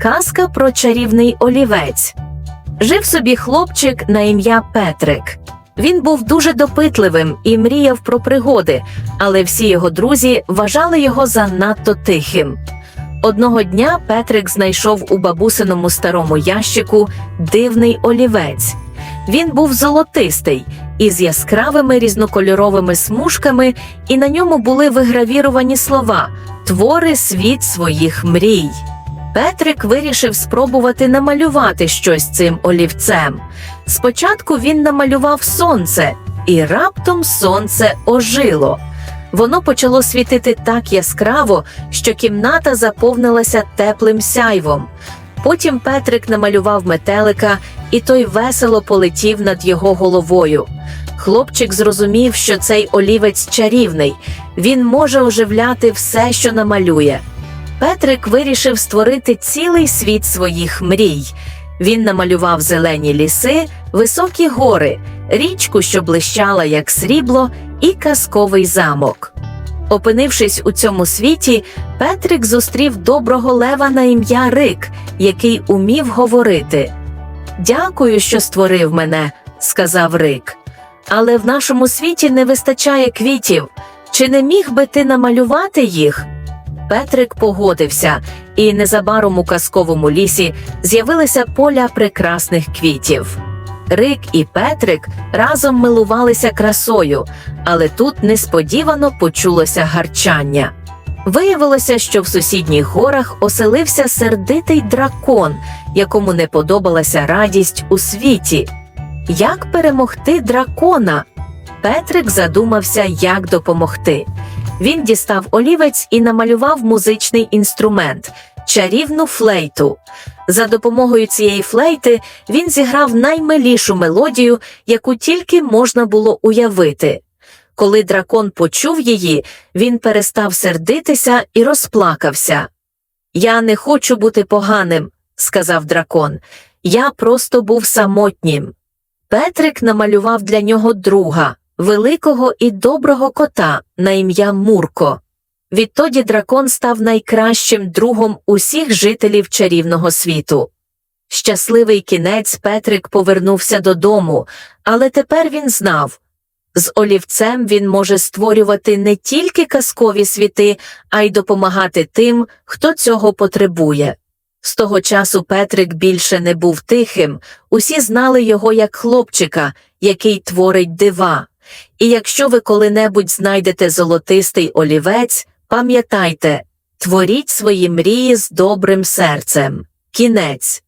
Казка про чарівний олівець. Жив собі хлопчик на ім'я Петрик. Він був дуже допитливим і мріяв про пригоди, але всі його друзі вважали його занадто тихим. Одного дня Петрик знайшов у бабусиному старому ящику дивний олівець. Він був золотистий, із яскравими різнокольоровими смужками, і на ньому були вигравіровані слова Твори світ своїх мрій. Петрик вирішив спробувати намалювати щось цим олівцем. Спочатку він намалював сонце, і раптом сонце ожило. Воно почало світити так яскраво, що кімната заповнилася теплим сяйвом. Потім Петрик намалював метелика, і той весело полетів над його головою. Хлопчик зрозумів, що цей олівець чарівний, він може оживляти все, що намалює. Петрик вирішив створити цілий світ своїх мрій. Він намалював зелені ліси, високі гори, річку, що блищала як срібло, і казковий замок. Опинившись у цьому світі, Петрик зустрів доброго лева на ім'я Рик, який умів говорити. Дякую, що створив мене, сказав Рик. Але в нашому світі не вистачає квітів. Чи не міг би ти намалювати їх? Петрик погодився, і незабаром у казковому лісі з'явилися поля прекрасних квітів. Рик і Петрик разом милувалися красою, але тут несподівано почулося гарчання. Виявилося, що в сусідніх горах оселився сердитий дракон, якому не подобалася радість у світі. Як перемогти дракона? Петрик задумався, як допомогти. Він дістав олівець і намалював музичний інструмент чарівну флейту. За допомогою цієї флейти він зіграв наймилішу мелодію, яку тільки можна було уявити. Коли дракон почув її, він перестав сердитися і розплакався. Я не хочу бути поганим, сказав дракон. Я просто був самотнім. Петрик намалював для нього друга, великого і доброго кота на ім'я Мурко. Відтоді дракон став найкращим другом усіх жителів чарівного світу. Щасливий кінець Петрик повернувся додому, але тепер він знав з олівцем він може створювати не тільки казкові світи, а й допомагати тим, хто цього потребує. З того часу Петрик більше не був тихим, усі знали його як хлопчика, який творить дива. І якщо ви коли-небудь знайдете золотистий олівець, пам'ятайте, творіть свої мрії з добрим серцем. Кінець.